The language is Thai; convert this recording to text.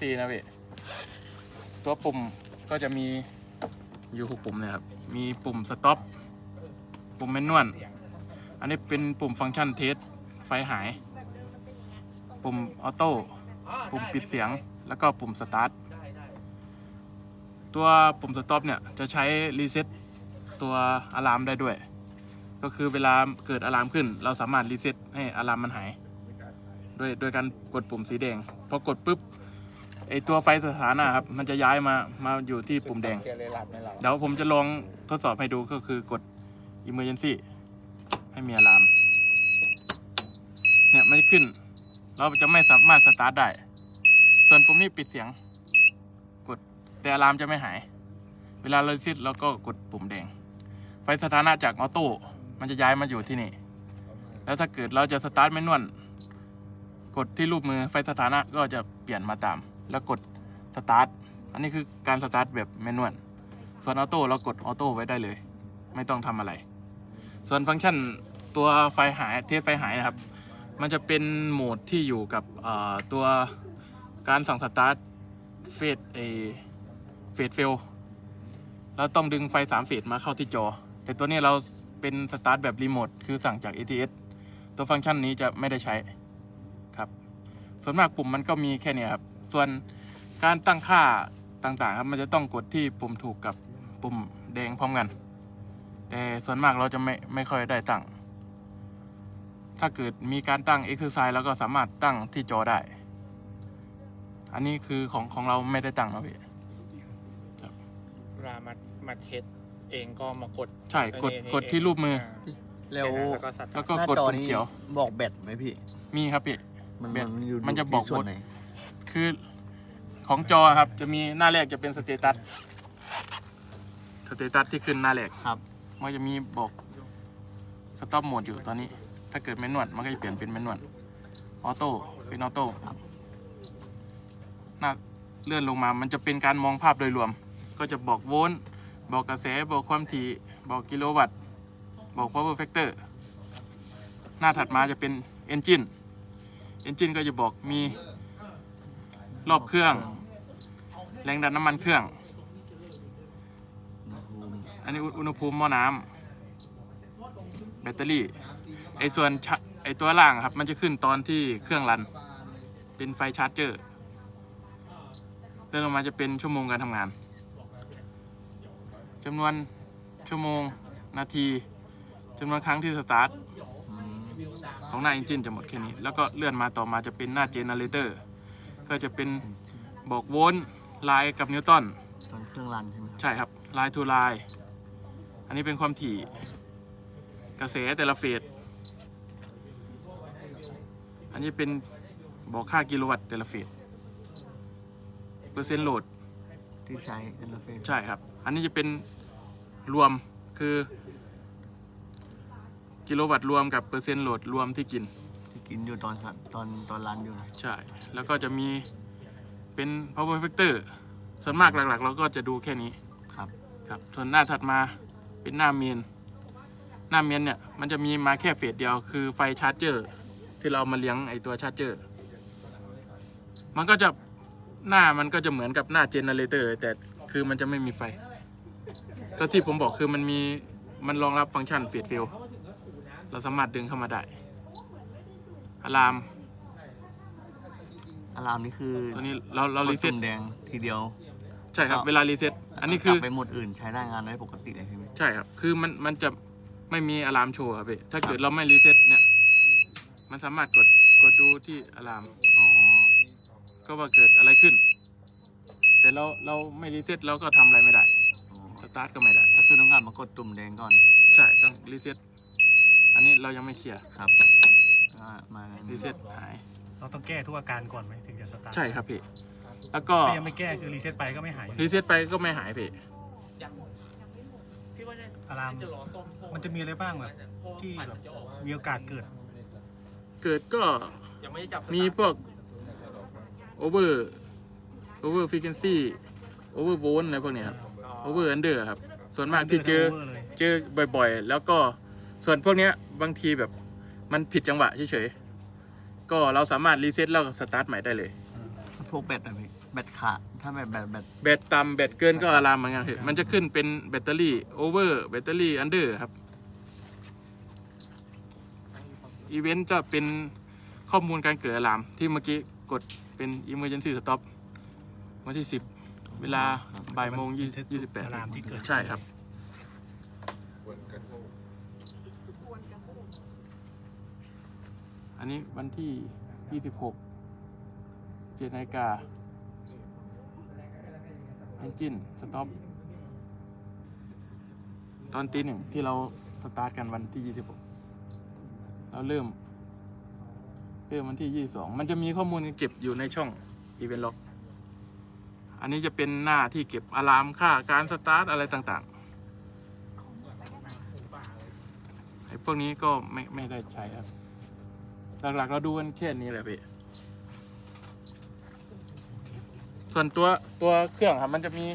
ซีนะพี่ตัวปุ่มก็จะมีอยู่หกปุ่มเลยครับ มีปุ่มสต็อปปุ่มแมนนวลอันนี้เป็นปุ่มฟังก์ชันเทสไฟหาย ปุ่มออโต้ปุ่มปิดเสียงแล้วก็ปุ่มสตาร์ทตัวปุ่มสต็อปเนี่ยจะใช้รีเซ็ตตัวอะลามได้ด้วย ก็คือเวลาเกิดอะลามขึ้น เราสามารถรีเซ็ตให้อะลามมันหาย ด้วยโดยการกดปุ่มสีแดง พอกดปุ๊บ ไอตัวไฟสถานะครับ มันจะย้ายมามาอยู่ที่ปุ่มแดง เกเรหลับในเราเดี๋ยวผมจะลองทดสอบให้ดูก็คือกด emergency ให้มีอะลาม เนี่ยมันจะขึ้น เราจะไม่สามารถสตาร์ทได้ ส่วนปุ่มนี้ปิดเสียง กดแต่อะลามจะไม่หาย เวลาเราซิดเราก็กดปุ่มแดง ไฟสถานะจากออโต้มันจะย้ายมาอยู่ที่นี่ แล้วถ้าเกิดเราจะสตาร์ทไม่นวลกดที่รูปมือไฟสถานะก็จะเปลี่ยนมาตาม แล้วกดสตาร์ทอันนี้คือการสตาร์ทแบบแมนนวลส่วนออโต้เรากดออโต้ไว้ได้เลย ไม่ต้องทำอะไร ส่วนฟังก์ชันตัวไฟหายเทสไฟหายนะครับ มันจะเป็นโหมดที่อยู่กับตัวการสั่งสตาร์ทเฟสเอเฟสเฟลเราต้องดึงไฟ3เฟสมาเข้าที่จอ แต่ตัวนี้เราเป็นสตาร์ทแบบรีโมทคือสั่งจาก ATS ตัวฟังก์ชันนี้จะไม่ได้ใช้ครับ ส่วนมากปุ่มมันก็มีแค่นี้ครับ ส่วนการตั้งค่าต่างๆ ครับมันจะต้องกดที่ปุ่มถูกกับปุ่มแดงพร้อมกัน แต่ส่วนมากเราจะไม่ไม่ค่อยได้ตั้ง ถ้าเกิดมีการตั้ง exercise แล้วก็สามารถตั้งที่จอได้ อันนี้คือของของเราไม่ได้ตั้งนะพี่เวลามามาเทสเองก็มากดใช่กดอันนี้กดที่รูปมือาแล้วแล้วก็สตาร์ทแล้วก็หน้ากดจอปุ่มนี้เขียว บอกแบตไหมพี่ มีครับพี่มันแบตมันอยู่มันจะบอกที่ส่วนไหน คือของจอครับจะมีหน้าแรกจะเป็นสเตตัสสเตตัสที่ขึ้นหน้าแรกครับ มันจะมีบอกสต็อปโหมดอยู่ตอนนี้ ถ้าเกิดแมนนวลมันก็จะเปลี่ยนเป็นแมนนวลออโต้เป็นออโต้หน้าเลื่อนลงมามันจะเป็นการมองภาพโดยรวม ก็จะบอกโวลต์บอกกระแสบอกความถี่บอกกิโลวัตต์บอก power factor หน้าถัดมาจะเป็น engine engine ก็จะบอกมี รอบเครื่อง แรงดันน้ำมันเครื่อง อันนี้อุณหภูมิหม้อน้ำแบตเตอรี่ ไอส่วนไอตัวล่างครับ มันจะขึ้นตอนที่เครื่องรัน เป็นไฟชาร์จเจอร์เลื่อนลงมาจะเป็นชั่วโมงการทำงานจำนวนชั่วโมงนาทีจำนวนครั้งที่สตาร์ทของหน้าอินจินจะหมดแค่นี้ แล้วก็เลื่อนมาต่อมาจะเป็นหน้าเจเนเรเตอร์ ก็จะเป็นบอกโวลต์ไลน์กับนิวตันตอนเครื่องรันใช่ไหมครับใช่ครับลายทูลายอันนี้เป็นความถี่กระแสแต่ละเฟสอันนี้เป็นบอกค่ากิโลวัตต์แต่ละเฟสเปอร์เซ็นต์โหลดที่ใช้อินเทอร์เฟซใช่ครับ อันนี้จะเป็นรวมคือ กิโลวัตต์รวมกับเปอร์เซ็นต์โหลดรวมที่กินที่ กินอยู่ตอนสัตตอนตอนรันอยู่นะใช่ แล้วก็จะมีเป็น power factor ส่วนมากหลักๆ เราก็จะดูแค่นี้ครับครับส่วนหน้าถัดมาเป็นหน้าเมน หน้าเมนเนี่ยมันจะมีมาแค่เฟสเดียวคือไฟชาร์จเจอร์ที่เรามาเลี้ยงไอตัวชาร์จเจอร์มันก็จะหน้ามันก็จะเหมือนกับหน้าเจเนเรเตอร์เลยแต่คือมันจะไม่มีไฟ ก็ที่ผมบอกคือมันมีมันรองรับฟังก์ชันเฟสฟิลเราสามารถดึงเข้ามาได้ อะลามอะลามนี่คือตัวนี้เราเรากรีดเซ็ตปุ่มแดงทีเดียว ใช่ครับแล้วก็เวลารีเซ็ต อันนี้คือกลับไปโหมดอื่นใช้ได้งานได้ปกติเลยใช่ไหม ใช่ครับ คือมันมันจะไม่มีอะลามโชว์ครับพี่ ถ้าเกิดเราไม่รีเซ็ตเนี่ย มันสามารถกดกดดูที่อะลาม อ๋อ ก็ว่าเกิดอะไรขึ้น แต่เราเราไม่รีเซ็ตเราก็ทำอะไรไม่ได้อ๋อสตาร์ทก็ไม่ได้ ก็คือต้องการมากดตุ่มแดงก่อน ใช่ ต้องรีเซ็ต อันนี้เรายังไม่เคลียร์ ครับ อ่ามารีเซ็ตหาย เราต้องแก้ทุกอาการก่อนไหมถึงจะสตาร์ทใช่ครับพี่ แล้วก็ถ้ายังไม่แก้คือรีเซ็ตไปก็ไม่หายรีเซ็ตไปก็ไม่หายพี่อารามมันจะมีอะไรบ้างแบบที่แบบมีโอกาสเกิด เกิดก็ยังไม่ได้จับมีพวก over over frequency over volt อะไรพวกเนี้ยครับ over under ครับ ส่วนมากที่เจอ over เลยเจอบ่อยๆ แล้วก็ส่วนพวกเนี้ยบางทีแบบ มันผิดจังหวะเฉยๆ ก็เราสามารถรีเซ็ตแล้วก็สตาร์ทใหม่ได้เลย พวกแบตนะพี่แบตขาดถ้าแบตแบตแบตแบตต่ำแบตเกินก็อะลามเหมือนกันพี่มันจะขึ้นเป็นแบตเตอรี่โอเวอร์แบตเตอรี่อันเดอร์ครับ อีเวนต์จะเป็นข้อมูลการเกิดอะลาม ที่เมื่อกี้กดเป็น emergency stop วันที่ 10 เวลาบ่ายโมงยี่บันทึกยี่สิบแปดอะลามที่เกิด ใช่ครับ อันนี้วันที่ 26 เจ็ดนาฬิกา engine stop ตอนตีหนึ่งที่เราสตาร์ทกันวันที่ 26 เราเริ่ม เริ่มวันที่ 22 มันจะมีข้อมูลเก็บอยู่ในช่อง Event Log อันนี้จะเป็นหน้าที่เก็บอะลามค่าการสตาร์ทอะไรต่างๆ ไอ้พวกนี้ก็ไม่ไม่ได้ใช้ครับ หลักๆเราดูกันแค่นี้แหละพี่ ส่วนตัวตัวเครื่องครับมันจะมี